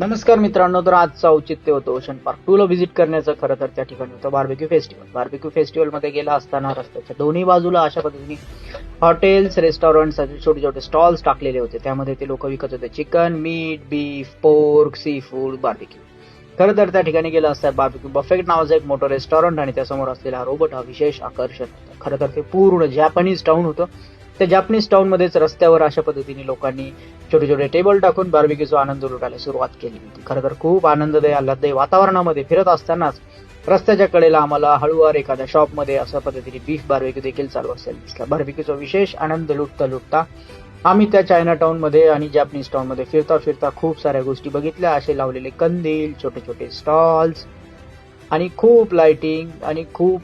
नमस्कार मित्रांनो तर आजचं औचित्य होतं ओशन पार्क टूला व्हिजिट करण्याचं खरं तर त्या ठिकाणी होतं बार्बेक्यू फेस्टिवल. बार्बेक्यू फेस्टिवलमध्ये गेला असताना रस्त्याच्या दोन्ही बाजूला अशा पद्धतीने हॉटेल्स रेस्टॉरंट्स छोटे छोटे स्टॉल्स टाकलेले होते. त्यामध्ये ते लोक विकत होते. Chicken meat beef pork sea food barbecue. खरं तर त्या ठिकाणी गेलं असता बार्बेक्यू बफेट नावाचं एक मोठं रेस्टॉरंट आणि त्यासमोर असलेला रोबोट हा विशेष आकर्षण खरं तर ते पूर्ण जॅपनीज टाउन होतं. त्या जॅपनीज टाऊनमध्येच रस्त्यावर अशा पद्धतीने लोकांनी छोटे छोटे टेबल टाकून बार्बिक्यूचा आनंद लुटायला सुरुवात केली होती. खरं तर खूप आनंददायी आल्हाददायी वातावरणामध्ये फिरत असतानाच रस्त्याच्या कडेला आम्हाला हळूवार एखाद्या शॉपमध्ये अशा पद्धतीने बीफ बार्बिक्यू देखील चालू असेल दिसला. बार्बिक्यूचा विशेष आनंद लुटता लुटता आम्ही त्या चायना टाऊनमध्ये आणि जॅपनीज टाऊनमध्ये फिरता फिरता खूप साऱ्या गोष्टी बघितल्या. असे लावलेले कंदील छोटे छोटे स्टॉल्स आणि खूप लाइटिंग आणि खूप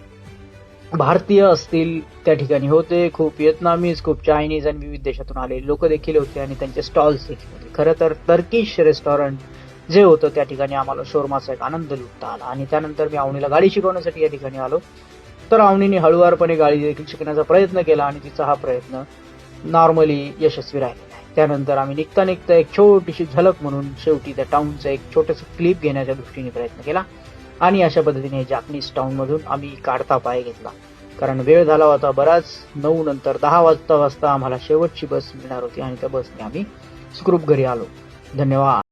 भारतीय असतील त्या ठिकाणी होते खूप व्हिएतनामीज खूप चायनीज आणि विविध देशातून आलेले लोक देखील होते आणि त्यांचे स्टॉल्स देखील होते. खरं तर टर्किश रेस्टॉरंट जे होतं त्या ठिकाणी आम्हाला शोरमाचा एक आनंद लुटता आला. आणि त्यानंतर मी आवणीला गाडी शिकवण्यासाठी या ठिकाणी आलो. तर आवणीने हळुवारपणे गाडी देखील शिकण्याचा प्रयत्न केला आणि तिचा हा प्रयत्न नॉर्मली यशस्वी राहिलेला आहे. त्यानंतर आम्ही निघता निघता एक छोटीशी झलक म्हणून शेवटी त्या टाउनचं एक छोटंसं क्लिप घेण्याच्या दृष्टीने प्रयत्न केला. आणि अशा पद्धतीने जापनीज टाउन मधून आम्ही काढता पाय घेतला. कारण वेळ झाला होता बराच. नऊ नंतर दहा वाजता वाजता आम्हाला शेवटची बस मिळणार होती आणि त्या बसने आम्ही सुखरूप घरी आलो. धन्यवाद.